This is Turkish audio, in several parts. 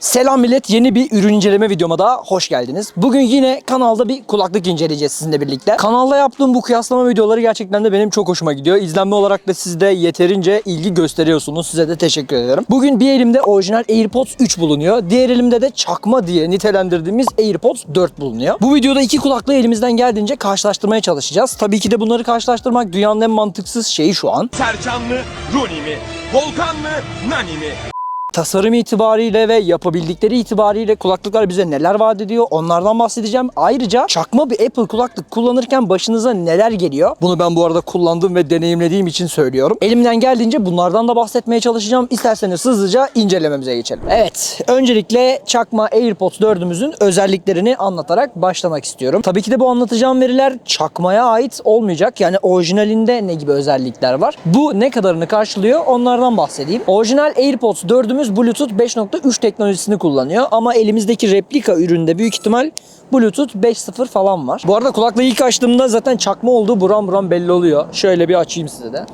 Selam millet yeni bir ürün inceleme videoma daha hoş geldiniz. Bugün yine kanalda bir kulaklık inceleyeceğiz sizinle birlikte. Kanalda yaptığım bu kıyaslama videoları gerçekten de benim çok hoşuma gidiyor. İzlenme olarak da siz de yeterince ilgi gösteriyorsunuz. Size de teşekkür ederim. Bugün bir elimde orijinal AirPods 3 bulunuyor. Diğer elimde de çakma diye nitelendirdiğimiz AirPods 4 bulunuyor. Bu videoda iki kulaklığı elimizden geldiğince karşılaştırmaya çalışacağız. Tabii ki de bunları karşılaştırmak dünyanın en mantıksız şeyi şu an. Sercan mı, Runi mi? Volkan mı, Nani mi? Tasarım itibariyle ve yapabildikleri itibariyle kulaklıklar bize neler vaat ediyor onlardan bahsedeceğim. Ayrıca çakma bir Apple kulaklık kullanırken başınıza neler geliyor? Bunu ben bu arada kullandığım ve deneyimlediğim için söylüyorum. Elimden geldiğince bunlardan da bahsetmeye çalışacağım. İsterseniz hızlıca incelememize geçelim. Evet, öncelikle çakma AirPods 4'ümüzün özelliklerini anlatarak başlamak istiyorum. Tabii ki de bu anlatacağım veriler çakmaya ait olmayacak. Yani orijinalinde ne gibi özellikler var? Bu ne kadarını karşılıyor? Onlardan bahsedeyim. Orijinal AirPods 4'ümüz Bluetooth 5.3 teknolojisini kullanıyor ama elimizdeki replika üründe büyük ihtimal Bluetooth 5.0 falan var. Bu arada kulaklığı ilk açtığımda zaten çakma olduğu buram buram belli oluyor. Şöyle bir açayım size de.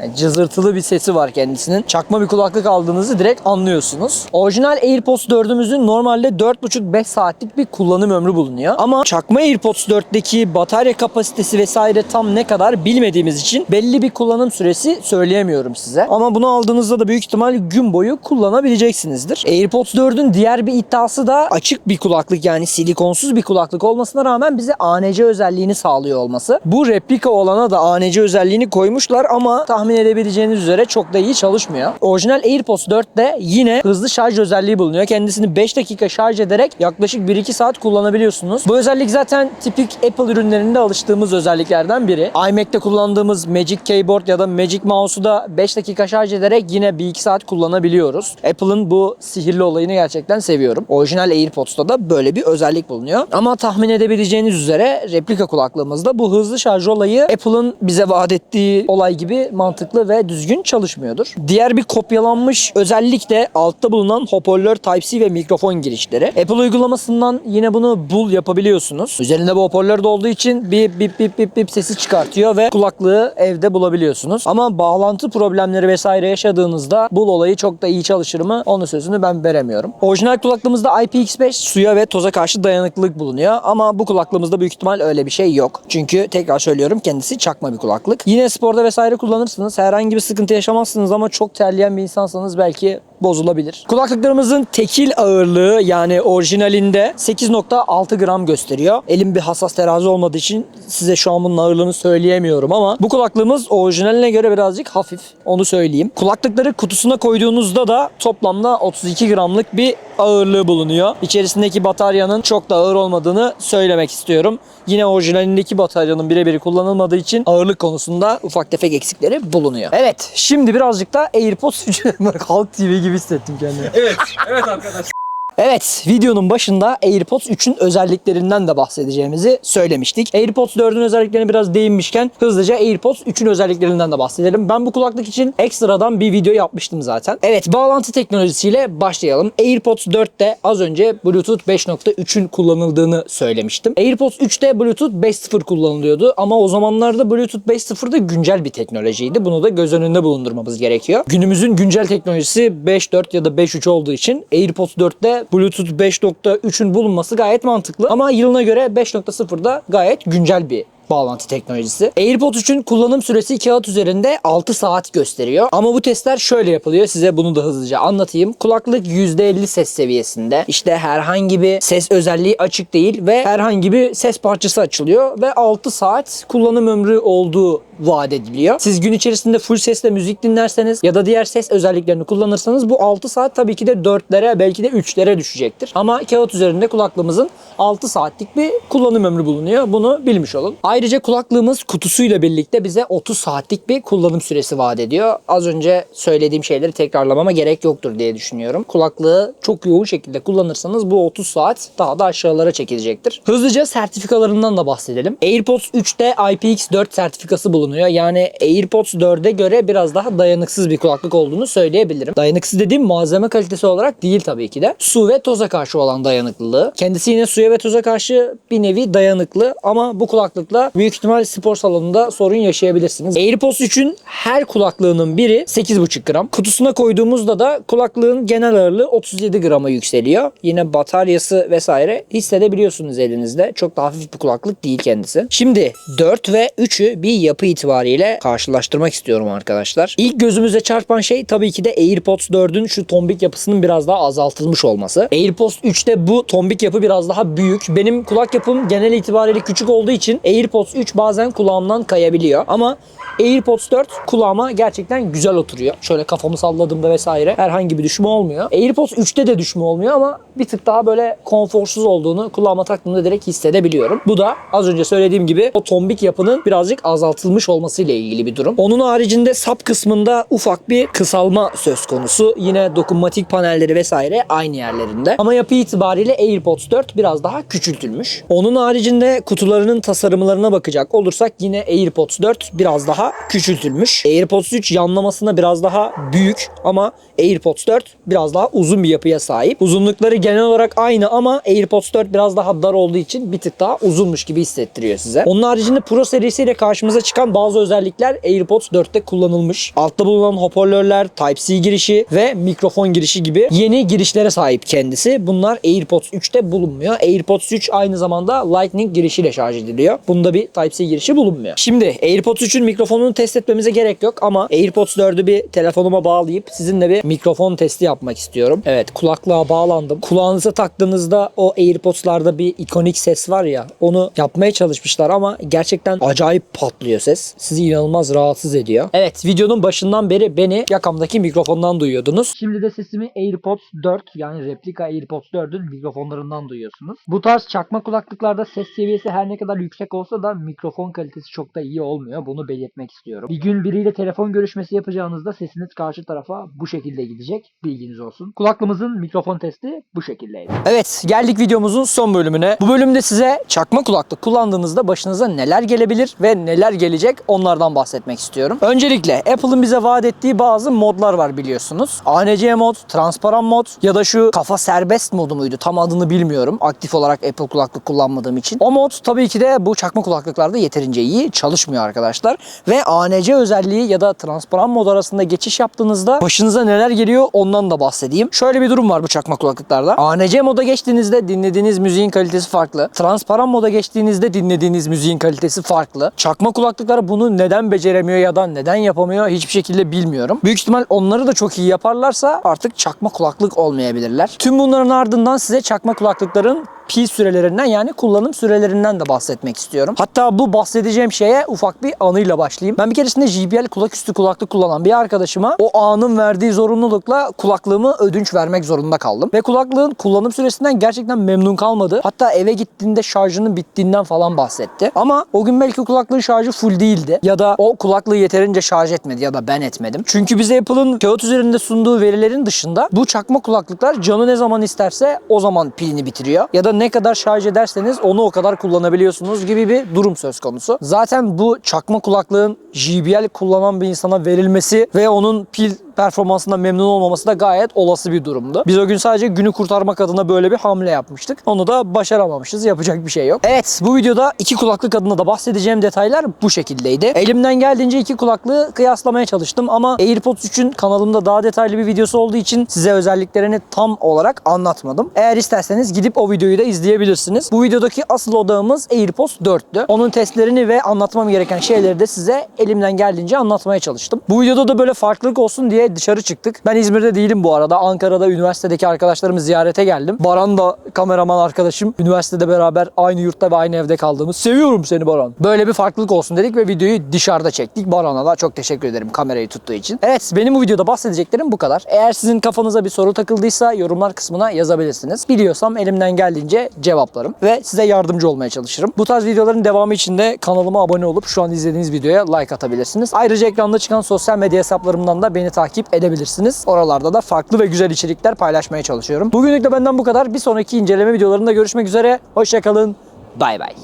Yani cızırtılı bir sesi var kendisinin. Çakma bir kulaklık aldığınızı direkt anlıyorsunuz. Orijinal AirPods 4'ümüzün normalde 4,5-5 saatlik bir kullanım ömrü bulunuyor. Ama çakma AirPods 4'teki batarya kapasitesi vesaire tam ne kadar bilmediğimiz için belli bir kullanım süresi söyleyemiyorum size. Ama bunu aldığınızda da büyük ihtimal gün boyu kullanabileceksinizdir. AirPods 4'ün diğer bir iddiası da açık bir kulaklık yani silikonsuz bir kulaklık olmasına rağmen bize ANC özelliğini sağlıyor olması. Bu replika olana da ANC özelliğini koymuşlar ama tahmin edebileceğiniz üzere çok da iyi çalışmıyor. Orijinal AirPods 4'te yine hızlı şarj özelliği bulunuyor. Kendisini 5 dakika şarj ederek yaklaşık 1-2 saat kullanabiliyorsunuz. Bu özellik zaten tipik Apple ürünlerinde alıştığımız özelliklerden biri. iMac'te kullandığımız Magic Keyboard ya da Magic Mouse'u da 5 dakika şarj ederek yine 1-2 saat kullanabiliyoruz. Apple'ın bu sihirli olayını gerçekten seviyorum. Orijinal AirPods'ta da böyle bir özellik bulunuyor. Ama tahmin edebileceğiniz üzere replika kulaklığımızda bu hızlı şarj olayı Apple'ın bize vaat ettiği olay gibi mantıklı ve düzgün çalışmıyordur. Diğer bir kopyalanmış özellik de altta bulunan hoparlör Type-C ve mikrofon girişleri. Apple uygulamasından yine bunu bul yapabiliyorsunuz. Üzerinde bu hoparlör de olduğu için bir bip bip bip bip sesi çıkartıyor ve kulaklığı evde bulabiliyorsunuz. Ama bağlantı problemleri vesaire yaşadığınızda bul olayı çok da iyi çalışır mı? Onun sözünü ben veremiyorum. Orijinal kulaklığımızda IPX5 suya ve toza karşı dayanıklılık bulunuyor ama bu kulaklığımızda büyük ihtimal öyle bir şey yok. Çünkü tekrar söylüyorum kendisi çakma bir kulaklık. Yine sporda vesaire kullanırsınız. Herhangi bir sıkıntı yaşamazsınız ama çok terleyen bir insansanız belki bozulabilir. Kulaklıklarımızın tekil ağırlığı yani orijinalinde 8.6 gram gösteriyor. Elim bir hassas terazi olmadığı için size şu an bunun ağırlığını söyleyemiyorum ama bu kulaklığımız orijinaline göre birazcık hafif. Onu söyleyeyim. Kulaklıkları kutusuna koyduğunuzda da toplamda 32 gramlık bir ağırlığı bulunuyor. İçerisindeki bataryanın çok da ağır olmadığını söylemek istiyorum. Yine orijinalindeki bataryanın birebir kullanılmadığı için ağırlık konusunda ufak tefek eksikleri bulunuyor. Evet şimdi birazcık da AirPods 3 Bak Halk TV gibi hissettim kendimi. Evet, evet arkadaşlar. Evet, videonun başında AirPods 3'ün özelliklerinden de bahsedeceğimizi söylemiştik. AirPods 4'ün özelliklerine biraz değinmişken hızlıca AirPods 3'ün özelliklerinden de bahsedelim. Ben bu kulaklık için ekstradan bir video yapmıştım zaten. Evet, bağlantı teknolojisiyle başlayalım. AirPods 4'te az önce Bluetooth 5.3'ün kullanıldığını söylemiştim. AirPods 3'te Bluetooth 5.0 kullanılıyordu ama o zamanlarda Bluetooth 5.0 da güncel bir teknolojiydi. Bunu da göz önünde bulundurmamız gerekiyor. Günümüzün güncel teknolojisi 5.4 ya da 5.3 olduğu için AirPods 4'te Bluetooth 5.3'ün bulunması gayet mantıklı. Ama yılına göre 5.0'da gayet güncel bir bağlantı teknolojisi. AirPods 3'ün kullanım süresi kağıt üzerinde 6 saat gösteriyor. Ama bu testler şöyle yapılıyor. Size bunu da hızlıca anlatayım. Kulaklık %50 ses seviyesinde. İşte herhangi bir ses özelliği açık değil ve herhangi bir ses parçası açılıyor ve 6 saat kullanım ömrü olduğu vaat ediliyor. Siz gün içerisinde full sesle müzik dinlerseniz ya da diğer ses özelliklerini kullanırsanız bu 6 saat tabii ki de 4'lere belki de 3'lere düşecektir. Ama kağıt üzerinde kulaklığımızın 6 saatlik bir kullanım ömrü bulunuyor. Bunu bilmiş olun. Ayrıca kulaklığımız kutusuyla birlikte bize 30 saatlik bir kullanım süresi vaat ediyor. Az önce söylediğim şeyleri tekrarlamama gerek yoktur diye düşünüyorum. Kulaklığı çok yoğun şekilde kullanırsanız bu 30 saat daha da aşağılara çekilecektir. Hızlıca sertifikalarından da bahsedelim. AirPods 3'te IPX4 sertifikası bulunuyor. Yani AirPods 4'e göre biraz daha dayanıksız bir kulaklık olduğunu söyleyebilirim. Dayanıksız dediğim malzeme kalitesi olarak değil tabii ki de. Su ve toza karşı olan dayanıklılığı. Kendisi yine suya ve toza karşı bir nevi dayanıklı ama bu kulaklıkla büyük ihtimal spor salonunda sorun yaşayabilirsiniz. AirPods 3'ün her kulaklığının biri 8,5 gram. Kutusuna koyduğumuzda da kulaklığın genel ağırlığı 37 grama yükseliyor. Yine bataryası vesaire hissedebiliyorsunuz elinizde. Çok da hafif bir kulaklık değil kendisi. Şimdi 4 ve 3'ü bir yapı itibariyle karşılaştırmak istiyorum arkadaşlar. İlk gözümüze çarpan şey tabii ki de AirPods 4'ün şu tombik yapısının biraz daha azaltılmış olması. AirPods 3'te bu tombik yapı biraz daha büyük. Benim kulak yapım genel itibariyle küçük olduğu için AirPods 3 bazen kulağımdan kayabiliyor. Ama AirPods 4 kulağıma gerçekten güzel oturuyor. Şöyle kafamı salladığımda vesaire herhangi bir düşme olmuyor. AirPods 3'te de düşme olmuyor ama bir tık daha böyle konforsuz olduğunu kulağıma taktığımda direkt hissedebiliyorum. Bu da az önce söylediğim gibi o tombik yapının birazcık azaltılmış olmasıyla ilgili bir durum. Onun haricinde sap kısmında ufak bir kısalma söz konusu. Yine dokunmatik panelleri vesaire aynı yerlerinde. Ama yapı itibariyle AirPods 4 biraz daha küçültülmüş. Onun haricinde kutularının tasarımlarına bakacak olursak yine AirPods 4 biraz daha küçültülmüş. AirPods 3 yanlamasına biraz daha büyük ama AirPods 4 biraz daha uzun bir yapıya sahip. Uzunlukları genel olarak aynı ama AirPods 4 biraz daha dar olduğu için bir tık daha uzunmuş gibi hissettiriyor size. Onun haricinde Pro serisiyle karşımıza çıkan bazı özellikler AirPods 4'te kullanılmış. Altta bulunan hoparlörler, Type-C girişi ve mikrofon girişi gibi yeni girişlere sahip kendisi. Bunlar AirPods 3'te bulunmuyor. AirPods 3 aynı zamanda Lightning girişiyle şarj ediliyor. Bunda bir Type-C girişi bulunmuyor. Şimdi AirPods 3'ün mikrofonunu test etmemize gerek yok ama AirPods 4'ü bir telefonuma bağlayıp sizinle bir mikrofon testi yapmak istiyorum. Evet kulaklığa bağlandım. Kulağınıza taktığınızda o AirPods'larda bir ikonik ses var ya onu yapmaya çalışmışlar ama gerçekten acayip patlıyor ses. Sizi inanılmaz rahatsız ediyor. Evet videonun başından beri beni yakamdaki mikrofondan duyuyordunuz. Şimdi de sesimi AirPods 4 yani replika AirPods 4'ün mikrofonlarından duyuyorsunuz. Bu tarz çakma kulaklıklarda ses seviyesi her ne kadar yüksek olsa da mikrofon kalitesi çok da iyi olmuyor. Bunu belirtmek istiyorum. Bir gün biriyle telefon görüşmesi yapacağınızda sesiniz karşı tarafa bu şekilde gidecek. Bilginiz olsun. Kulaklığımızın mikrofon testi bu şekildeydi. Evet geldik videomuzun son bölümüne. Bu bölümde size çakma kulaklık kullandığınızda başınıza neler gelebilir ve neler gelecek onlardan bahsetmek istiyorum. Öncelikle Apple'ın bize vaat ettiği bazı modlar var biliyorsunuz. ANC mod, transparan mod ya da şu kafa serbest modu muydu? Tam adını bilmiyorum. Aktif olarak Apple kulaklık kullanmadığım için. O mod tabii ki de bu çakma kulaklıklarda yeterince iyi çalışmıyor arkadaşlar. Ve ANC özelliği ya da transparan mod arasında geçiş yaptığınızda başınıza neler geliyor ondan da bahsedeyim. Şöyle bir durum var bu çakma kulaklıklarda. ANC moda geçtiğinizde dinlediğiniz müziğin kalitesi farklı. Transparan moda geçtiğinizde dinlediğiniz müziğin kalitesi farklı. Çakma kulaklıklar bunu neden beceremiyor ya da neden yapamıyor hiçbir şekilde bilmiyorum. Büyük ihtimal onları da çok iyi yaparlarsa artık çakma kulaklık olmayabilirler. Tüm bunların ardından size çakma kulaklıkların pil sürelerinden yani kullanım sürelerinden de bahsetmek istiyorum. Hatta bu bahsedeceğim şeye ufak bir anıyla başlayayım. Ben bir keresinde JBL kulaküstü kulaklık kullanan bir arkadaşıma o anın verdiği zorunlulukla kulaklığımı ödünç vermek zorunda kaldım. Ve kulaklığın kullanım süresinden gerçekten memnun kalmadı. Hatta eve gittiğinde şarjının bittiğinden falan bahsetti. Ama o gün belki kulaklığın şarjı full değildi. Ya da o kulaklığı yeterince şarj etmedi ya da ben etmedim. Çünkü bize Apple'ın kağıt üzerinde sunduğu verilerin dışında bu çakma kulaklıklar canı ne zaman isterse o zaman pilini bitiriyor. Ya da ne kadar şarj ederseniz onu o kadar kullanabiliyorsunuz gibi bir durum söz konusu. Zaten bu çakma kulaklığın JBL kullanan bir insana verilmesi ve onun pil performansından memnun olmaması da gayet olası bir durumdu. Biz o gün sadece günü kurtarmak adına böyle bir hamle yapmıştık. Onu da başaramamışız. Yapacak bir şey yok. Evet bu videoda iki kulaklık adına da bahsedeceğim detaylar bu şekildeydi. Elimden geldiğince iki kulaklığı kıyaslamaya çalıştım ama AirPods 3'ün kanalımda daha detaylı bir videosu olduğu için size özelliklerini tam olarak anlatmadım. Eğer isterseniz gidip o videoyu da izleyebilirsiniz. Bu videodaki asıl odağımız AirPods 4'tü. Onun testlerini ve anlatmam gereken şeyleri de size elimden geldiğince anlatmaya çalıştım. Bu videoda da böyle farklılık olsun diye dışarı çıktık. Ben İzmir'de değilim bu arada. Ankara'da üniversitedeki arkadaşlarımı ziyarete geldim. Baran da kameraman arkadaşım. Üniversitede beraber aynı yurtta ve aynı evde kaldığımız. Seviyorum seni Baran. Böyle bir farklılık olsun dedik ve videoyu dışarıda çektik. Baran'a da çok teşekkür ederim kamerayı tuttuğu için. Evet benim bu videoda bahsedeceklerim bu kadar. Eğer sizin kafanıza bir soru takıldıysa yorumlar kısmına yazabilirsiniz. Biliyorsam elimden geldiğince cevaplarım ve size yardımcı olmaya çalışırım. Bu tarz videoların devamı için de kanalıma abone olup şu an izlediğiniz videoya like atabilirsiniz. Ayrıca ekranda çıkan sosyal medya hesaplarımdan da beni takip edebilirsiniz. Oralarda da farklı ve güzel içerikler paylaşmaya çalışıyorum. Bugünlük de benden bu kadar. Bir sonraki inceleme videolarında görüşmek üzere. Hoşçakalın. Bay bay.